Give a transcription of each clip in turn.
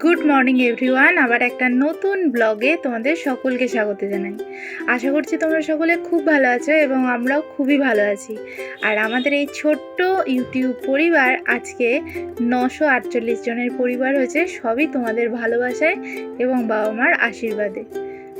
Good morning everyone আবার একটা নতুন ব্লগে তোমাদের সকলকে স্বাগত জানাই। আশা করছি তোমরা সকলে খুব ভালো আছো এবং আমরাও খুবই ভালো আছি। আর আমাদের এই ছোট্ট ইউটিউব পরিবার আজকে নশো আটচল্লিশ জনের পরিবার হয়েছে, সবই তোমাদের ভালোবাসায় এবং বাবা মার আশীর্বাদে।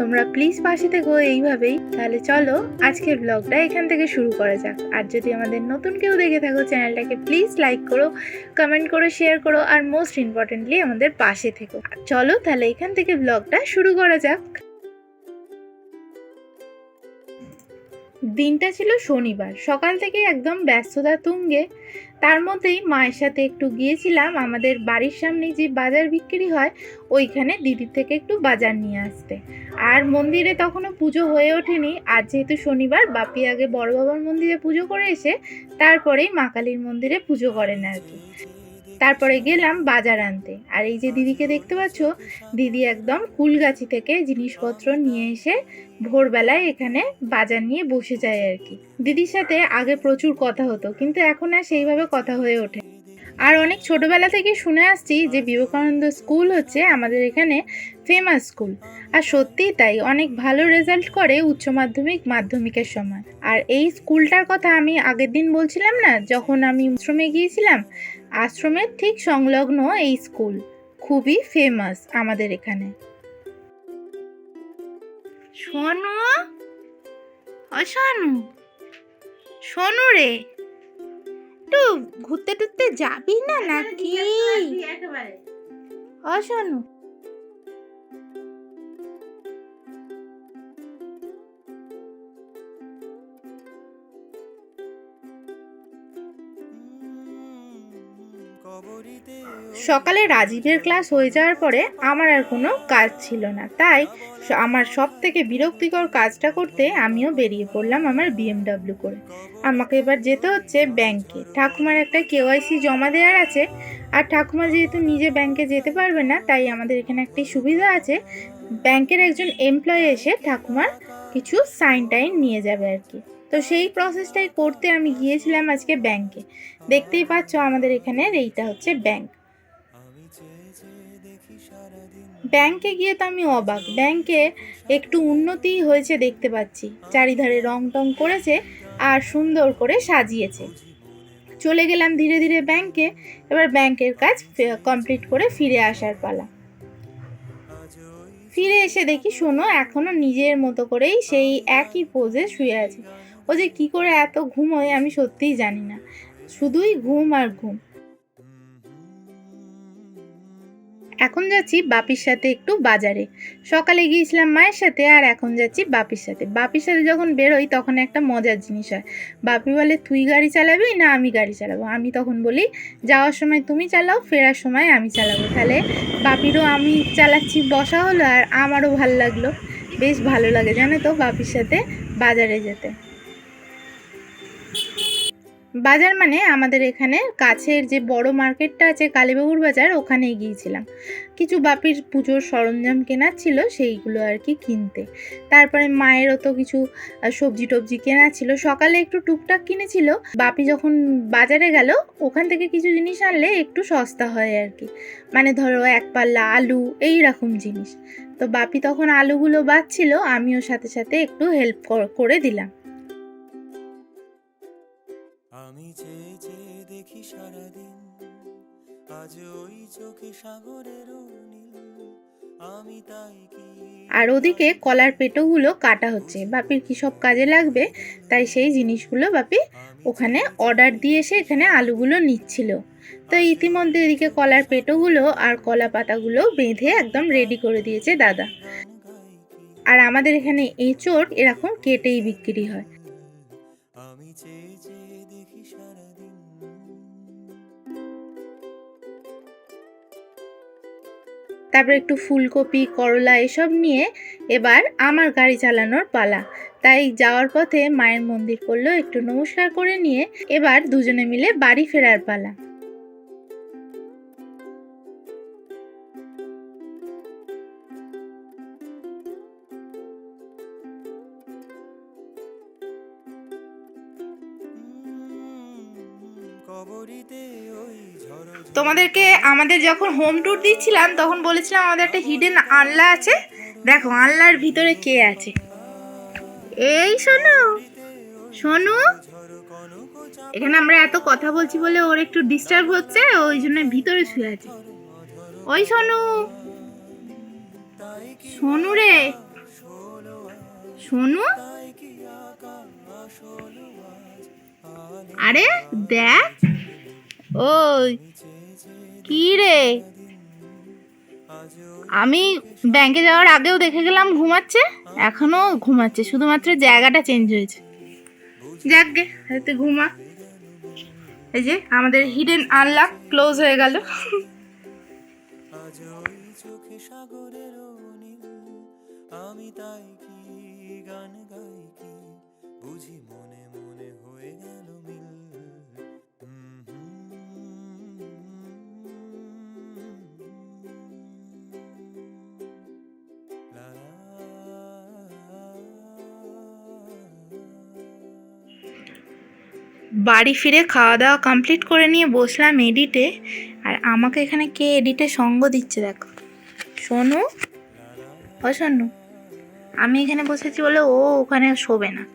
তোমরা প্লিজ পাশে থেকো এইভাবেই। তাহলে চলো, আজকের ব্লগটা এখান থেকে শুরু করা যাক। আর যদি আমাদের নতুন কেউ দেখে থাকো চ্যানেলটাকে প্লিজ লাইক করো কমেন্ট করো শেয়ার করো, আর মোস্ট ইম্পর্টেন্টলি আমাদের পাশে থেকো। চলো তাহলে এখান থেকে ব্লগটা শুরু করা যাক। দিনটা ছিল শনিবার। সকাল থেকে একদম ব্যস্ততা তুঙ্গে। তার মধ্যেই মায়ের সাথে একটু গিয়েছিলাম। আমাদের বাড়ির সামনে যে বাজার বিক্রি হয়, ওইখানে দিদির থেকে একটু বাজার নিয়ে আসতে। আর মন্দিরে তখনও পুজো হয়ে ওঠেনি। আর যেহেতু শনিবার, বাপি আগে বড় বাবার মন্দিরে পুজো করে এসে, তারপরেই মা কালীর মন্দিরে পুজো করেন আর কি। তারপরে গেলাম বাজার আনতে। আর এই যে দিদিকে দেখতে পাচ্ছ, দিদি একদম কুলগাছি থেকে জিনিসপত্র নিয়ে এসে ভোরবেলায় এখানে বাজার নিয়ে বসে যায় আর কি। দিদির সাথে আগে প্রচুর কথা হতো, কিন্তু এখন আর সেইভাবে কথা হয়ে ওঠে। আর অনেক ছোটবেলা থেকে শুনে আসছি যে বিবেকানন্দ স্কুল হচ্ছে আমাদের এখানে ফেমাস স্কুল। আর সত্যিই তাই, অনেক ভালো রেজাল্ট করে উচ্চ মাধ্যমিক মাধ্যমিকের সময়। আর এই স্কুলটার কথা আমি আগের দিন বলছিলাম না, যখন আমি আশ্রমে গিয়েছিলাম আশ্রমের ঠিক সংলগ্ন এই স্কুল খুবই ফেমাস আমাদের এখানে। শোনো ও শোনু শোনু রে একটু ঘুরতে টুরতে যাবি না নাকি? ও শোনু। সকালে রাজীবের ক্লাস হয়ে যাওয়ার পরে আমার আর কোনো কাজ ছিল না। তাই আমার সব থেকে বিরক্তিকর কাজটা করতে আমিও বেরিয়ে পড়লাম আমার বিএমডাব্লিউ করে। আমাকে এবার যেতে হচ্ছে ব্যাংকে ঠাকুমার একটা কেওয়াইসি জমা দেওয়ার আছে। আর ঠাকুমা যেহেতু নিজে ব্যাংকে যেতে পারবে না, তাই আমাদের এখানে একটি সুবিধা আছে। ব্যাংকের একজন এমপ্লয়ি এসে ঠাকুমার কিছু সাইন টাইন নিয়ে যাবে আর কি। তো সেই প্রসেসটাই করতে আমি গিয়েছিলাম আজকে ব্যাংকে দেখতেই পাচ্ছ আমাদের এখানে এইটা হচ্ছে ব্যাংক ব্যাংকে গিয়ে তো আমি অবাক। ব্যাংকে একটু উন্নতি হয়েছে দেখতে পাচ্ছি। চারিধারে রং টং করেছে আর সুন্দর করে সাজিয়েছে। চলে গেলাম ধীরে ধীরে ব্যাংকে। এবার ব্যাংকের কাজ কমপ্লিট করে ফিরে আসার পালা। ফিরে এসে দেখি শোনো এখনও নিজের মতো করেই সেই একই পোজে শুয়ে আছে। ও যে কি করে এত ঘুম হয় আমি সত্যিই জানি না। শুধুই ঘুম আর ঘুম। এখন যাচ্ছি বাপির সাথে একটু বাজারে। সকালে গিয়েছিলাম মায়ের সাথে আর এখন যাচ্ছি বাপির সাথে। বাপির সাথে যখন বেরোই তখন একটা মজার জিনিস হয়। বাপি বলে, তুই গাড়ি চালাবি না আমি গাড়ি চালাবো? আমি তখন বলি, যাওয়ার সময় তুমি চালাও, ফেরার সময় আমি চালাবো। তাহলে বাপিরও আমি চালাচ্ছি, বসা হলো আর আমারও ভালো লাগল। বেশ ভালো লাগে জানো তো বাপির সাথে বাজারে যেতে। বাজার মানে আমাদের এখানে কাছের যে বড় মার্কেটটা আছে কালীবাবুর বাজার, ওখানেই গিয়েছিলাম। কিছু বাপির পুজোর সরঞ্জাম কেনার ছিল, সেইগুলো আর কি কিনতে। তারপরে মায়েরও তো কিছু সবজি টবজি কেনার ছিল। সকালে একটু টুকটাক কিনেছিল। বাপি যখন বাজারে গেল, ওখান থেকে কিছু জিনিস আনলে একটু সস্তা হয় আর কি। মানে ধরো এক পাল্লা আলু, এই রকম জিনিস। তো বাপি তখন আলুগুলো বাচ্ছিল, আমিও সাথে সাথে একটু হেল্প করে দিলাম। আজ ওই চোখে সাগরের নীল আমি তাই কি আর ওদিকে কলার পেটোগুলো কাটা হচ্ছে। বাপির কী সব কাজে লাগবে? তাই সেই জিনিসগুলো বাপি ওখানে অর্ডার দিয়ে এসে এখানে আলুগুলো নিচ্ছিল। তো ইতিমধ্যে এদিকে কলার পেটোগুলো আর কলা পাতাগুলো বেঁধে একদম রেডি করে দিয়েছে দাদা। আর আমাদের এখানে এঁচড় এরকম কেটেই বিক্রি হয়। আমি চেয়ে চেয়ে দেখি সারাদিন। তারপর একটু ফুলকপি, করলা এসব নিয়ে এবার আমার গাড়ি চালানোর পালা। তাই যাওয়ার পথে মায়ের মন্দির করল, একটু নমস্কার করে নিয়ে এবার দুজনে মিলে বাড়ি ফেরার পালা। তোমাদেরকে আমাদের যখন হোম ট্যুর দিচ্ছিলাম, তখন বলেছিলাম আমাদের একটা হিডেন আনলা আছে। দেখো আনলার ভিতরে কে আছে? এই শোনো শোনু এখানে আমরা এত কথা বলছি বলে ওর একটু ডিস্টার্ব হচ্ছে, ওই জন্য ভিতরে শুয়ে আছে। ওই শোনু শোনু রে। শোনু আরে দেখ। ওই, কি রে? আমি ব্যাংকে যাওয়ার আগেও দেখে গেলাম ঘুমাচ্ছে এখনও ঘুমাচ্ছে, শুধুমাত্র জায়গাটা চেঞ্জ হয়েছে। যাক গে হয়তো ঘুমা। এই যে, আমাদের হিডেন আনলক ক্লোজ হয়ে গেল। আমি তাই কি গান গাই কি? বুঝি মনে মনে হয়ে গেল বাড়ি ফিরে খাওয়া দাওয়া কমপ্লিট করে নিয়ে বসলাম এডিটে আর আমাকে এখানে কে এডিটে সঙ্গ দিচ্ছে দেখো। সোনু? ও আমি এখানে বসেছি বলে ও ওখানে শোবে না।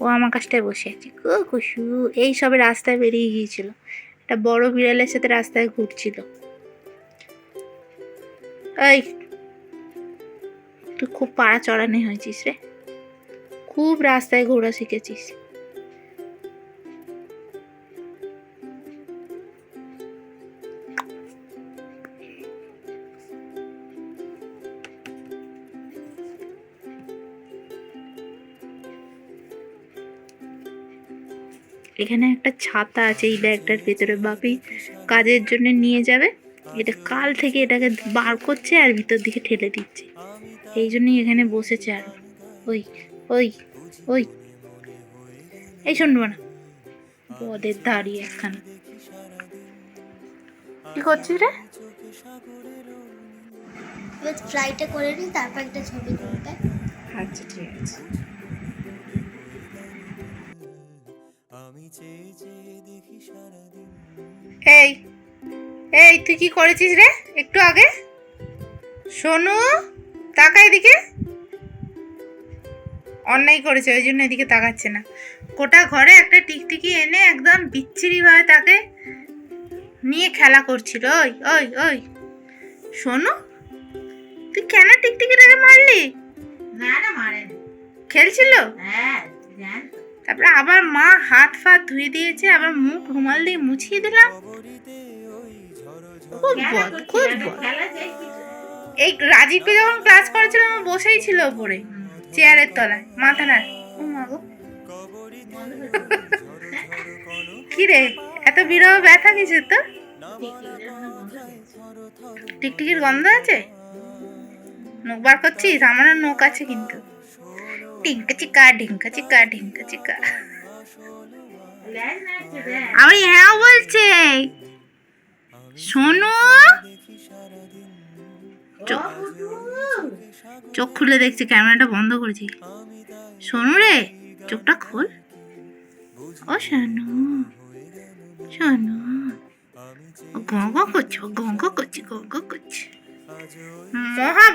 ও আমার কাছটায় বসে আছে। কুসু, এই সবে রাস্তায় বেরিয়ে গিয়েছিল। একটা বড় বিড়ালের সাথে রাস্তায় ঘুরছিল। এই, তুই খুব পাড়া চড়ানি হয়েছিস রে। খুব রাস্তায় ঘোরা শিখেছিস। এখানে একটা ছাতা আছে এই ব্যাগটার ভিতরে বাপি কাজের জন্য নিয়ে যাবে। এটা কাল থেকে এটাকে বার করছে আর ভিতর দিকে ঠেলে দিচ্ছে। এই জন্যই এখানে বসেছে আর। ওই ওই ওই। এই শুনব না বদের দাঁড়িয়ে একখানা। কি করছিস রে? ফ্লাইটে করে নিই তারপর একটা ছবি তুলতে। আচ্ছা ঠিক আছে। এই এই তুই কি করেছিস রে? একটু আগে? শোনু তাকা এদিকে। অন্যায় করেছে ওই জন্য এদিকে তাকাচ্ছে না। গোটা ঘরে একটা টিকটিকি এনে একদম বিচ্ছিরিভাবে তাকে নিয়ে খেলা করছিল। ওই ওই ওই। শোনু তুই কেন টিকটিকিটাকে মারলি? না না মারেন। খেলছিল? হ্যাঁ জান তারপরে আবার মা হাত ফাত ধুয়ে দিয়েছে আবার মুখ রুমাল দিয়ে মুছিয়ে দিলাম। খুব বদ খুব বদ কিছু। এই রাজীবকে যখন ক্লাস করেছিল আমার বসেই ছিল ওপরে চেয়ারের তলায় মাথা না ও মা গো। কি রে এত বিরহ ব্যথা কিসের তো টিকটিকির গন্ধ আছে? নখ বার করছিস? আমার নখ আছে কিন্তু। টিঙ্কা চিকা ঢিঙ্কা চিকা ঢিঙ্কা চিকা আমি হ্যাঁ বলছে শোনো চোখ খুলে দেখছি ক্যামেরাটা বন্ধ করেছি শোনো রে চোখটা খোল ও শোনো শোনো ও গঙ্গ করছে গঙ্গ করছে গঙ্গ করছে মহা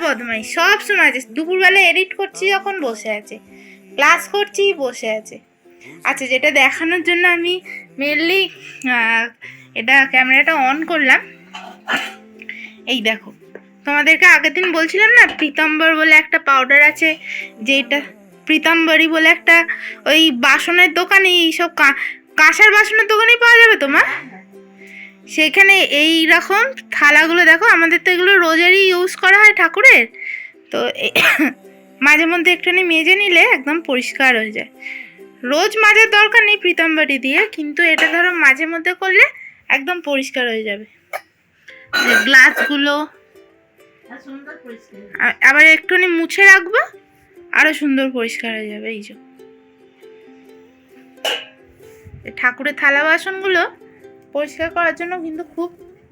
সব সময় আছে। দুপুরবেলা এডিট করছি যখন বসে আছে। ক্লাস করছি, বসে আছে। আচ্ছা যেটা দেখানোর জন্য আমি মেনলি এটা ক্যামেরাটা অন করলাম। এই দেখো, তোমাদেরকে আগের দিন বলছিলাম না, প্রীতম্বর বলে একটা পাউডার আছে, যেটা প্রীতম্বরী বলে একটা ওই বাসনের দোকানে এইসব কাঁসার বাসনের দোকানেই পাওয়া যাবে তোমার? সেখানে এই রকম থালাগুলো দেখো, আমাদের তো এগুলো রোজারই ইউজ করা হয় ঠাকুরের। তো মাঝে মধ্যে একটুখানি মেজে নিলে একদম পরিষ্কার হয়ে যায়। রোজ মাজার দরকার নেই প্রীতমবাড়ি দিয়ে, কিন্তু এটা ধরো মাঝে মধ্যে করলে একদম পরিষ্কার হয়ে যাবে। গ্লাসগুলো আবার একটুখানি মুছে রাখব, আরও সুন্দর পরিষ্কার হয়ে যাবে, এই যে। ঠাকুরের থালা বাসনগুলো পরিষ্কার করার জন্য কিন্তু খুব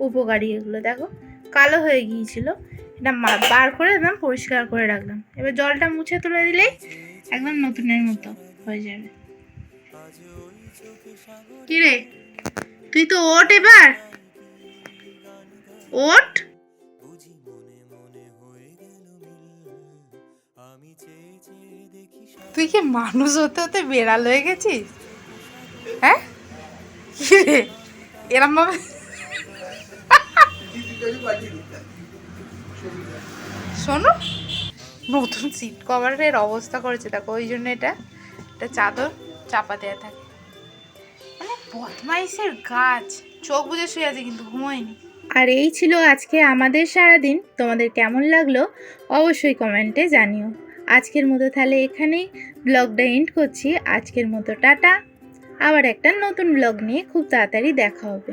উপকারী এগুলো, দেখো। কালো হয়ে গিয়েছিল। এটা বার করে একদম পরিষ্কার করে রাখলাম। এবার জলটা মুছে তুলে দিলেই একদম নতুনের মতো হয়ে যাবে। কি রে তুই তো ওঠ এবার? সারা তুই কি মানুষ হতে হতে বেড়াল হয়ে গেছিস? হ্যাঁ? কি রে এরম ভাবে? শোনো, নতুন সিট কভারের অবস্থা করেছে, দেখো, ওই জন্য এটা একটা চাদর চাপা দেওয়া থাকে। মানে বদমাইশের গাছ। চোখ বুঝে শুয়ে আছে, কিন্তু ঘুমোয়নি। আর এই ছিল আজকে আমাদের সারাদিন। তোমাদের কেমন লাগল অবশ্যই কমেন্টে জানিও। আজকের মতো তাহলে এখানেই ব্লগটা এন্ড করছি। আজকের মতো টাটা। আবার একটা নতুন ব্লগ নিয়ে খুব তাড়াতাড়ি দেখা হবে।